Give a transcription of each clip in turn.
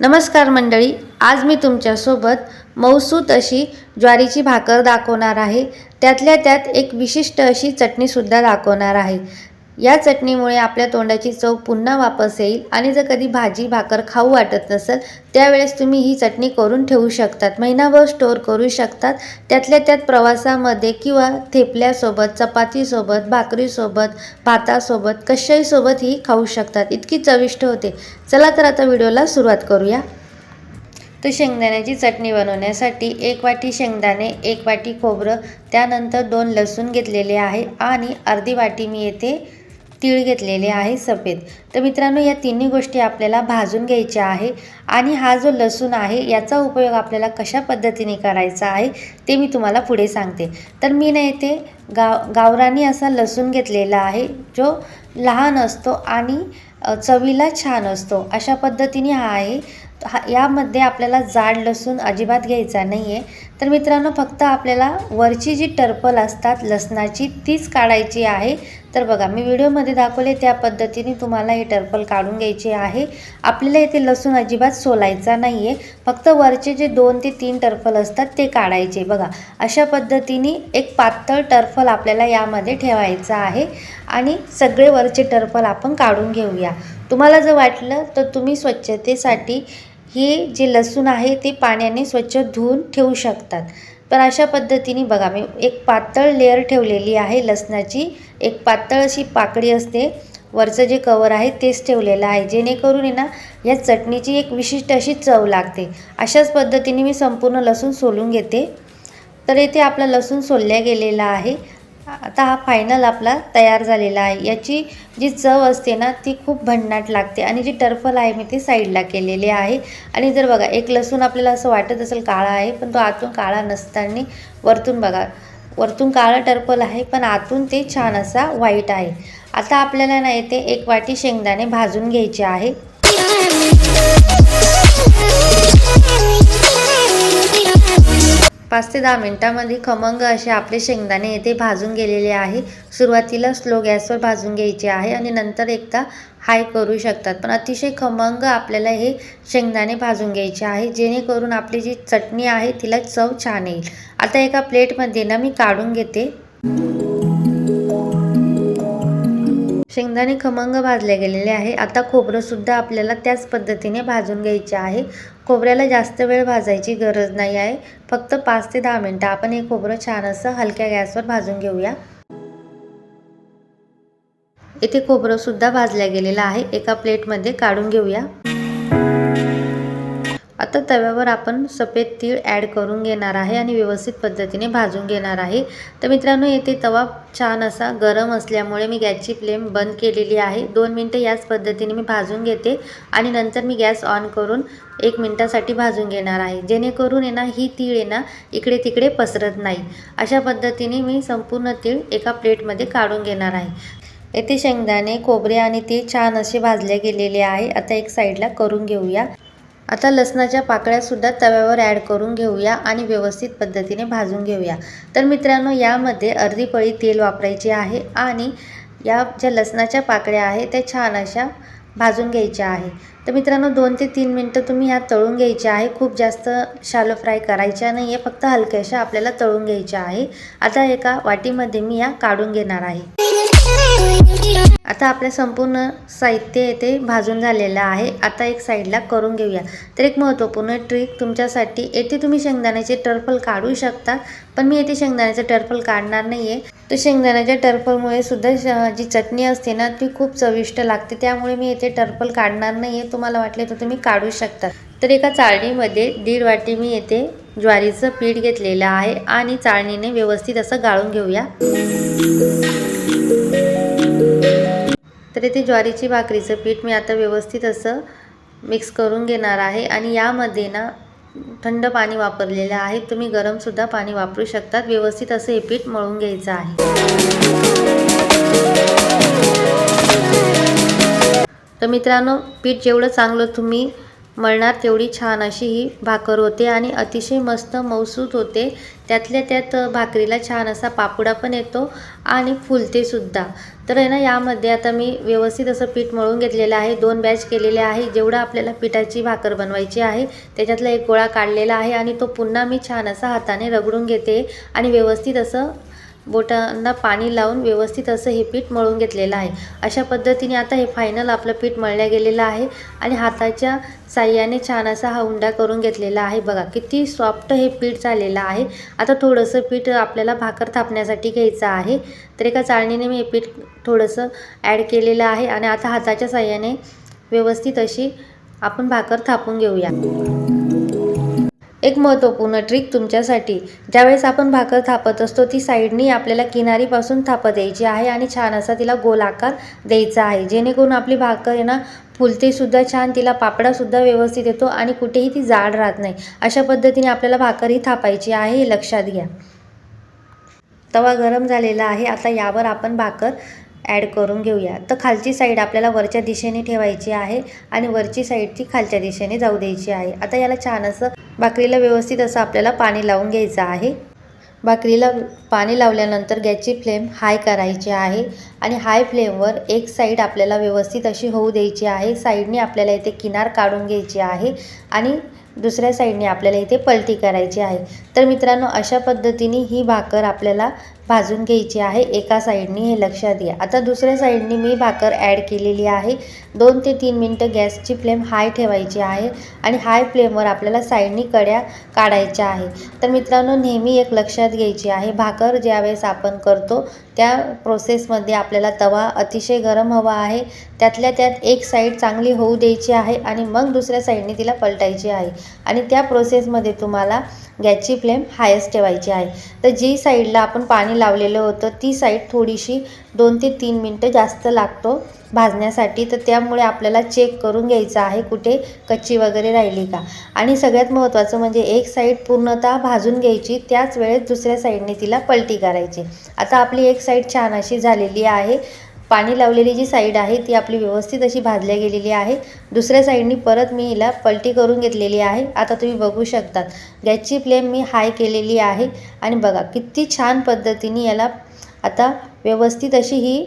नमस्कार मंडळी आज मी तुमच्यासोबत मौसूत अशी ज्वारीची भाकर दाखवणार आहे. त्यातल्या त्यात एक विशिष्ट अशी चटणीसुद्धा दाखवणार आहे. या चटणीमुळे आपल्या तोंडाची चव पुन्हा वापस येईल आणि जर कधी भाजी भाकर खाऊ वाटत नसेल त्यावेळेस तुम्ही ही चटणी करून ठेवू शकतात. महिनाभर स्टोअर करू शकतात. त्यातल्या त्यात प्रवासामध्ये किंवा थेपल्यासोबत चपातीसोबत भाकरीसोबत भातासोबत कशाहीसोबत ही खाऊ शकतात. इतकी चविष्ट होते. चला तर आता व्हिडिओला सुरुवात करूया. तर शेंगदाण्याची चटणी बनवण्यासाठी एक वाटी शेंगदाणे एक वाटी खोबरं त्यानंतर दोन लसूण घेतलेले आहे आणि अर्धी वाटी मी येथे तीळ घेतलेले आहे सफेद. तर मित्रांनो या तिन्ही गोष्टी आपल्याला भाजून घ्यायच्या आहे आणि हा जो लसूण आहे याचा उपयोग आपल्याला कशा पद्धतीने करायचा आहे ते मी तुम्हाला पुढे सांगते. तर मी ना येथे गाव गावरानी असा लसूण घेतलेला आहे जो लहान असतो आणि चवीला छान असतो. अशा पद्धतीने हा आहे. हा यामध्ये आपल्याला जाड लसूण अजिबात घ्यायचा नाही आहे तर मित्रांनो फक्त आपल्याला वरची जी टर्पल असतात लसणाची तीच काढायची आहे. तर बघा मी व्हिडिओमध्ये दाखवले त्या पद्धतीने तुम्हाला हे टर्पल काढून घ्यायचे आहे. आपल्याला इथे लसूण अजिबात सोलायचा नाही आहे फक्त वरचे जे दोन ते तीन टर्फल असतात ते काढायचे. बघा अशा पद्धतीने एक पातळ टर्फल आपल्याला यामध्ये ठेवायचा आहे. आणि सगळे वरचे टर्फल आपण काढून घेऊया. तुम्हाला जर वाटलं तर तुम्ही स्वच्छतेसाठी हे जे लसूण आहे ते पाण्याने स्वच्छ धुवून ठेवू शकतात. पण अशा पद्धतीने बघा मी एक पातळ लेअर ठेवलेली आहे लसणाची. एक पातळ अशी पाकळी असते. वरचं जे कवर आहे तेच ठेवलेलं आहे. जेणेकरून आहे ना या चटणीची एक विशिष्ट अशी चव लागते. अशाच पद्धतीने मी संपूर्ण लसूण सोलून घेते. तर येथे आपला लसूण सोलल्या गेलेला आहे. आता हा फायनल आपला तयार झालेला आहे. याची जी चव असते ना ती खूप भन्नाट लागते आणि जी टर्फल आहे मी ती साईडला केलेली आहे. आणि जर बघा एक लसूण आपल्याला असं वाटत असेल काळा आहे पण तो आतून काळा नसताना वरतून बघा. वरतून काळं टर्पल आहे पण आतून ते छान असा व्हाईट आहे. आता आपल्याला ना येते एक वाटी शेंगदाणे भाजून घ्यायचे आहे. पाच ते दहा मिनटामध्ये खमंग असे आपले शेंगदाणे येथे भाजून गेलेले आहे. सुरुवातीला स्लो गॅसवर भाजून घ्यायचे आहे आणि नंतर एकदा हाय करू शकतात. पण अतिशय खमंग आपल्याला हे शेंगदाणे भाजून घ्यायचे आहे. जेणेकरून आपली जी चटणी आहे तिला चव छान येईल. आता एका प्लेटमध्ये ना मी काढून घेते. शेंगदाणे खमंग भाजले गेलेले आहे. आता खोबरंसुद्धा आपल्याला त्याच पद्धतीने भाजून घ्यायचे आहे. खोबऱ्याला जास्त वेळ भाजायची गरज नाही आहे. फक्त पाच ते दहा मिनटं आपण हे खोबरं छान असं हलक्या गॅसवर भाजून घेऊया. इथे खोबरंसुद्धा भाजल्या गेलेलं आहे. एका प्लेटमध्ये काढून घेऊया. आता तव्यावर आपण सफेद तीळ ॲड करून घेणार आहे आणि व्यवस्थित पद्धतीने भाजून घेणार आहे. तर मित्रांनो येथे तवा छान असा गरम असल्यामुळे मी गॅसची फ्लेम बंद केलेली आहे. दोन मिनटं याच पद्धतीने मी भाजून घेते आणि नंतर मी गॅस ऑन करून एक मिनटासाठी भाजून घेणार आहे. जेणेकरून आहे ना ही तीळ आहे ना इकडे तिकडे पसरत नाही. अशा पद्धतीने मी संपूर्ण तीळ एका प्लेटमध्ये काढून घेणार आहे. येथे शेंगदाणे खोबरे आणि तीळ छान असे भाजले गेलेले आहे. आता एक साईडला करून घेऊया. आता लसणाच्या पाकळ्यासुद्धा तव्यावर ॲड करून घेऊया आणि व्यवस्थित पद्धतीने भाजून घेऊया. तर मित्रांनो यामध्ये अर्धी पळी तेल वापरायचे आहे आणि या ज्या लसणाच्या पाकळ्या आहे त्या छान अशा भाजून घ्यायच्या आहे. तर मित्रांनो दोन ते तीन मिनटं तुम्ही ह्या तळून घ्यायच्या आहे. खूप जास्त शालो फ्राय करायच्या नाही आहे फक्त हलक्याशा आपल्याला तळून घ्यायच्या आहे. आता एका वाटीमध्ये मी या काढून घेणार आहे. आता आपल्या संपूर्ण साहित्य येथे भाजून झालेलं आहे. आता एक साईडला करून घेऊया. तर एक महत्त्वपूर्ण ट्रिक तुमच्यासाठी. येथे तुम्ही शेंगदाण्याचे टर्फल काढू शकता पण मी येथे शेंगदाण्याचे टर्फल काढणार नाही आहे तर शेंगदाण्याच्या टर्फलमुळे सुद्धा जी चटणी असते ना ती खूप चविष्ट लागते. त्यामुळे मी येथे टर्फल काढणार नाही आहे तुम्हाला वाटले तर तुम्ही काढू शकता. तर एका चाळणीमध्ये दीड वाटी मी येथे ज्वारीचं पीठ घेतलेलं आहे आणि चाळणीने व्यवस्थित असं गाळून घेऊया. तर इथे ज्वारीची भाकरीचं पीठ मी आता व्यवस्थित असं मिक्स करून घेणार आहे. आणि यामध्ये ना थंड पाणी वापरलेलं आहे. तुम्ही गरमसुद्धा पाणी वापरू शकतात. व्यवस्थित असं हे पीठ मळून घ्यायचं आहे. तर मित्रांनो पीठ जेवढं चांगलं तुम्ही मळणार तेवढी छान अशी ही भाकर होते आणि अतिशय मस्त मऊसूत होते. त्यातल्या त्यात भाकरीला छान असा पापुडा पण येतो आणि फुलते सुद्धा. तर आहे ना यामध्ये आता मी व्यवस्थित असं पीठ मळून घेतलेलं आहे. दोन बॅच केलेले आहे. जेवढं आपल्याला पिठाची भाकर बनवायची आहे त्याच्यातला एक गोळा काढलेला आहे आणि तो पुन्हा मी छान असा हाताने रगडून घेते आणि व्यवस्थित असं बोटांना पाणी लावून व्यवस्थित असं हे पीठ मळून घेतलेलं आहे. अशा पद्धतीने आता हे फायनल आपलं पीठ मळल्या गेलेलं आहे आणि हाताच्या साह्याने छान असा हा हुंडा करून घेतलेला आहे. बघा किती सॉफ्ट हे पीठ झालेलं आहे. आता थोडंसं पीठ आपल्याला भाकर थापण्यासाठी घ्यायचं आहे. तर एका चाळणीने मी हे पीठ थोडंसं ॲड केलेलं आहे आणि आता हाताच्या साह्याने व्यवस्थित अशी आपण भाकर थापून घेऊया. एक महत्त्वपूर्ण ट्रिक तुमच्यासाठी. ज्यावेळेस आपण भाकर थापत असतो ती साईडनी आपल्याला किनारीपासून थापत द्यायची आहे आणि छान असा तिला गोल आकार द्यायचा आहे. जेणेकरून आपली भाकर आहे ना फुलतेसुद्धा छान तिला पापडासुद्धा व्यवस्थित येतो आणि कुठेही ती जाड राहत नाही. अशा पद्धतीने आपल्याला भाकर ही थापायची आहे हे लक्षात घ्या. तवा गरम झालेला आहे. आता यावर आपण भाकर ॲड करून घेऊया. तर खालची साईड आपल्याला वरच्या दिशेने ठेवायची आहे आणि वरची साईड ती खालच्या दिशेने जाऊ द्यायची आहे. आता याला छान असं भाकरीला व्यवस्थित असं आपल्याला पाणी लावून घ्यायचं आहे. भाकरीला पाणी लावल्यानंतर गॅसची फ्लेम हाय करायची आहे आणि हाय फ्लेमवर एक साईड आपल्याला व्यवस्थित अशी होऊ द्यायची आहे. साईडने आपल्याला इथे किनार काढून घ्यायची आहे आणि दुसऱ्या साईडने आपल्याला इथे पलटी करायची आहे. तर मित्रांनो अशा पद्धतीने ही भाकर आपल्याला भाजून घ्यायची आहे. एका साईडनी हे लक्षात घ्या. आता दुसऱ्या साईडनी मी भाकर ॲड केलेली आहे. दोन ते तीन मिनटं गॅसची फ्लेम हाय ठेवायची आहे आणि हाय फ्लेमवर आपल्याला साईडनी कड्या काढायच्या आहे. तर मित्रांनो नेहमी एक लक्षात घ्यायची आहे. भाकर ज्यावेळेस आपण करतो त्या प्रोसेसमध्ये आपल्याला तवा अतिशय गरम हवा आहे. त्यातल्या त्यात एक साईड चांगली होऊ द्यायची आहे आणि मग दुसऱ्या साईडने तिला पलटायची आहे. आणि त्या प्रोसेसमध्ये तुम्हाला गॅसची फ्लेम हायस्ट ठेवायची आहे. तर जी साईडला आपण पाणी लावलेलं होतं. ती साईड थोडीशी दोन ते तीन मिनटं जास्त लागतो भाजण्यासाठी. तर त्यामुळे आपल्याला चेक करून घ्यायचं आहे कुठे कच्ची वगैरे राहिली का. आणि सगळ्यात महत्त्वाचं म्हणजे एक साईड पूर्णतः भाजून घ्यायची. त्याच वेळेस दुसऱ्या साईडने तिला पलटी करायची. आता आपली एक साईड छान अशी झालेली आहे. पाणी लावलेली जी साईड आहे ती आपली व्यवस्थित अशी भाजल्या गेलेली आहे. दुसऱ्या साईडनी परत मी हिला पलटी करून घेतलेली आहे. आता तुम्ही बघू शकतात. गॅसची फ्लेम मी हाय केलेली आहे. आणि बघा किती छान पद्धतीने याला आता व्यवस्थित अशी ही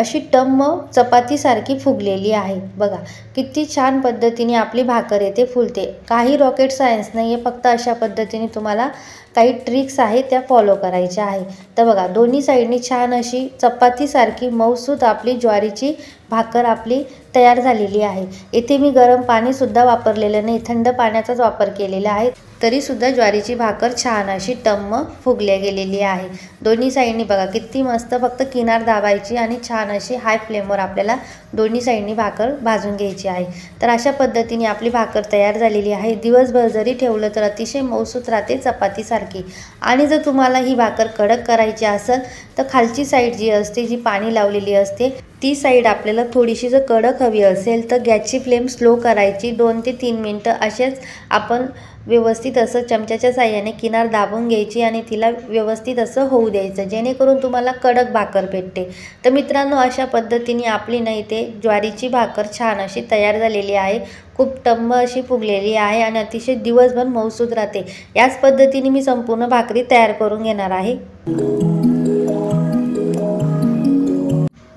अशी टम्म चपातीसारखी फुगलेली आहे. बघा किती छान पद्धतीने आपली भाकर येते फुलते. काही रॉकेट सायन्स नाही आहे फक्त अशा पद्धतीने तुम्हाला काही ट्रिक्स आहेत त्या फॉलो करायच्या आहे. तर बघा दोन्ही साईडनी छान अशी चपातीसारखी मऊसूत आपली ज्वारीची भाकर आपली तयार झालेली आहे. इथे मी गरम पाणीसुद्धा वापरलेलं नाही थंड पाण्याचाच वापर केलेला आहे. तरीसुद्धा ज्वारीची भाकर छान अशी टम्म फुगल्या गेलेली आहे. दोन्ही साईडनी बघा किती मस्त फक्त किनार दाबायची आणि छान अशी हाय फ्लेमवर आपल्याला दोन्ही साईडनी भाकर भाजून घ्यायची आहे. तर अशा पद्धतीने आपली भाकर तयार झालेली आहे. दिवसभर जरी ठेवलं तर अतिशय मौसूत राहते चपातीसारखी. आणि जर तुम्हाला ही भाकर कडक करायची असेल तर खालची साईड जी असते जी पाणी लावलेली असते ती साईड आपल्याला थोडीशी जर कडक हवी असेल तर गॅसची फ्लेम स्लो करायची. दोन ते तीन मिनटं असेच आपण व्यवस्थित असं चमच्याच्या साह्याने किनार दाबून घ्यायची आणि तिला व्यवस्थित असं होऊ द्यायचं जेणेकरून तुम्हाला कडक भाकर भेटते. तर मित्रांनो अशा पद्धतीने आपली नाही ते ज्वारीची भाकर छान अशी तयार झालेली आहे. खूप टंब अशी फुगलेली आहे आणि अतिशय दिवसभर मौसूद राहते. याच पद्धतीने मी संपूर्ण भाकरी तयार करून घेणार आहे.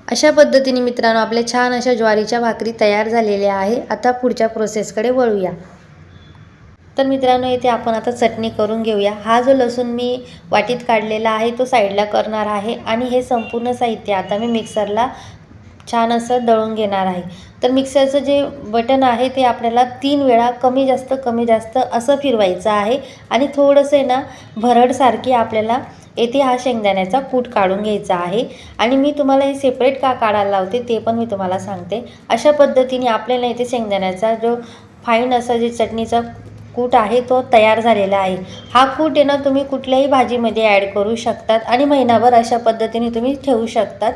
अशा पद्धतीने मित्रांनो आपल्या छान अशा ज्वारीच्या भाकरी तयार झालेल्या आहे. आता पुढच्या प्रोसेसकडे वळूया. तर मित्रांनो इथे आपण आता चटणी करून घेऊया. हा जो लसूण मी वाटीत काढलेला आहे तो साईडला करणार आहे आणि हे संपूर्ण साहित्य आता मी मिक्सरला छान असं दळून घेणार आहे. तर मिक्सरचं जे बटन आहे ते आपल्याला तीन वेळा कमी जास्त कमी जास्त असं फिरवायचं आहे आणि थोडंसं आहे ना भरडसारखी आपल्याला येथे हा शेंगदाण्याचा कूट काढून घ्यायचा आहे. आणि मी तुम्हाला हे सेपरेट का काढायला लावते ते पण मी तुम्हाला सांगते. अशा पद्धतीने आपल्याला इथे शेंगदाण्याचा जो फाईन असा जे चटणीचा कूट आहे तो तयार झालेला आहे. हा कूट आहे ना तुम्ही कुठल्याही भाजीमध्ये ॲड करू शकतात आणि महिनाभर अशा पद्धतीने तुम्ही ठेवू शकतात.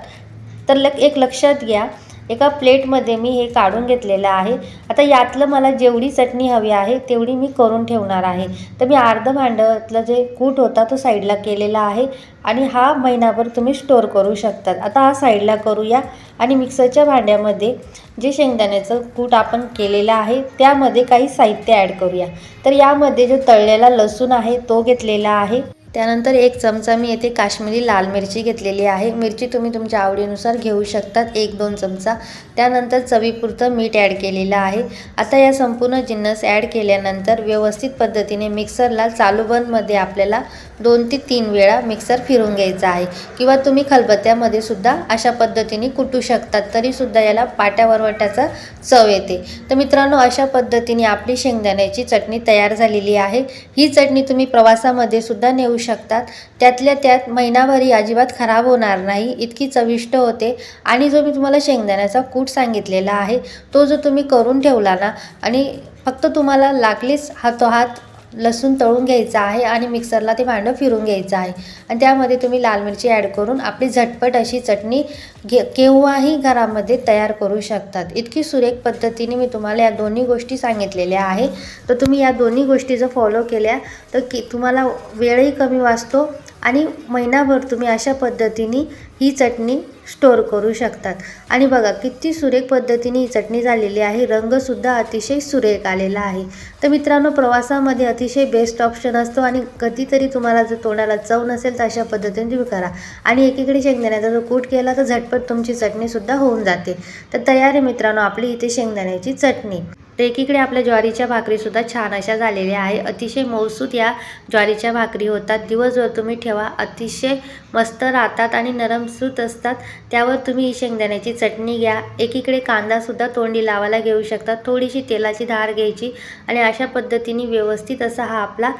तर लक एक लक्षात घ्या एका प्लेटमध्ये मी हे काढून घेतलेलं आहे. आता यातलं मला जेवढी चटणी हवी आहे तेवढी मी करून ठेवणार आहे. तर मी अर्धं भांड्यातलं जे कूट होता तो साईडला केलेला आहे आणि हा महिनाभर तुम्ही स्टोअर करू शकतात. आता हा साईडला करूया आणि मिक्सरच्या भांड्यामध्ये जे शेंगदाण्याचं कूट आपण केलेलं आहे त्यामध्ये काही साहित्य ॲड करूया. तर यामध्ये जो तळलेला लसूण आहे तो घेतलेला आहे. त्यानंतर एक चमचा मी येथे काश्मीरी लाल मिरची घेतलेली आहे. मिरची तुम्ही तुमच्या आवडीनुसार घेऊ शकतात. एक दोन चमचा. त्यानंतर चवीपुरतं मीठ ॲड केलेलं आहे. आता या संपूर्ण जिन्नस ॲड केल्यानंतर व्यवस्थित पद्धतीने मिक्सरला चालू बंदमध्ये आपल्याला दोन ते तीन वेळा मिक्सर फिरून घ्यायचा आहे. किंवा तुम्ही खलबत्त्यामध्ये सुद्धा अशा पद्धतीने कुटू शकतात. तरीसुद्धा याला पाट्या वरवट्याचा चव येते. तर मित्रांनो अशा पद्धतीने आपली शेंगदाण्याची चटणी तयार झालेली आहे. ही चटणी तुम्ही प्रवासामध्ये सुद्धा नेऊ शकतात. त्यातल्या त्यात महिनाभरी अजिबात खराब होणार नाही. इतकी चविष्ट होते. आणि जो मी तुम्हाला शेंगदाण्याचा कूट सांगितलेला आहे तो जो तुम्ही करून ठेवला ना आणि फक्त तुम्हाला लागलीच हातोहात लसूण तळून घ्यायचा आहे आणि मिक्सरला ते भांडं फिरून घ्यायचं आहे. आणि त्यामध्ये तुम्ही लाल मिरची ॲड करून आपली झटपट अशी चटणी घे केव्हाही घरामध्ये तयार करू शकतात. इतकी सुरेख पद्धतीने मी तुम्हाला या दोन्ही गोष्टी सांगितलेल्या आहे तर तुम्ही या दोन्ही गोष्टी जर फॉलो केल्या तर की तुम्हाला वेळही कमी वाचतो आणि महिनाभर तुम्ही अशा पद्धतीने ही चटणी स्टोअर करू शकतात. आणि बघा किती सुरेख पद्धतीने ही चटणी झालेली आहे. रंगसुद्धा अतिशय सुरेख आलेला आहे. तर मित्रांनो प्रवासामध्ये अतिशय बेस्ट ऑप्शन असतो आणि कधीतरी तुम्हाला जर तोंडाला चव नसेल तर अशा पद्धतीने तुम्ही करा. आणि एकीकडे शेंगदाण्याचा जर कूट केला तर झटपट तुमची चटणीसुद्धा होऊन जाते. तर तयार आहे मित्रांनो आपली इथे शेंगदाण्याची चटणी. तर एकीकडे आपल्या ज्वारीच्या भाकरीसुद्धा छान अशा झालेल्या आहे. अतिशय मौसूत या ज्वारीच्या भाकरी होतात. दिवसभर तुम्ही ठेवा. अतिशय मस्त राहतात आणि नरमसूत असतात. त्यावर तुम्ही ही शेंगदाण्याची चटणी घ्या. एकीकडे कांदासुद्धा तोंडी लावायला घेऊ शकता. थोडीशी तेलाची धार घ्यायची आणि अशा पद्धतीने व्यवस्थित असा हा आपला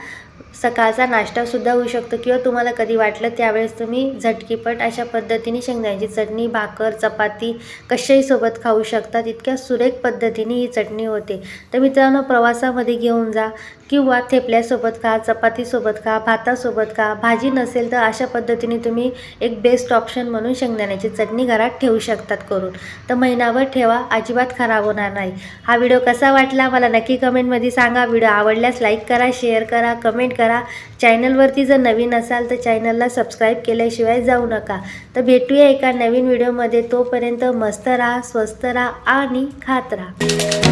सकाळचा नाश्तासुद्धा होऊ शकतो किंवा तुम्हाला कधी वाटलं त्यावेळेस तुम्ही झटकीपट अशा पद्धतीने शेंगदाण्याची चटणी भाकर चपाती कशाही सोबत खाऊ शकतात इतक्या सुरेख पद्धतीने ही चटणी होते. तर मित्रांनो प्रवासामध्ये घेऊन जा. किंवा थेपल्यासोबत खा चपातीसोबत खा भातासोबत खा भाजी नसेल तर अशा पद्धतीने तुम्ही एक बेस्ट ऑप्शन म्हणून शेंगदाण्याची चटणी घरात ठेवू शकतात करून. तर महिनाभर ठेवा अजिबात खराब होणार नाही. हा व्हिडिओ कसा वाटला मला नक्की कमेंटमध्ये सांगा. व्हिडिओ आवडल्यास लाईक करा शेअर करा कमेंट करा. चॅनलवरती जर नवीन असाल तर चॅनलला सबस्क्राईब केल्याशिवाय जाऊ नका. तर भेटूया एका नवीन व्हिडिओमध्ये तोपर्यंत मस्त राहा स्वस्त राहा आणि खात राहा.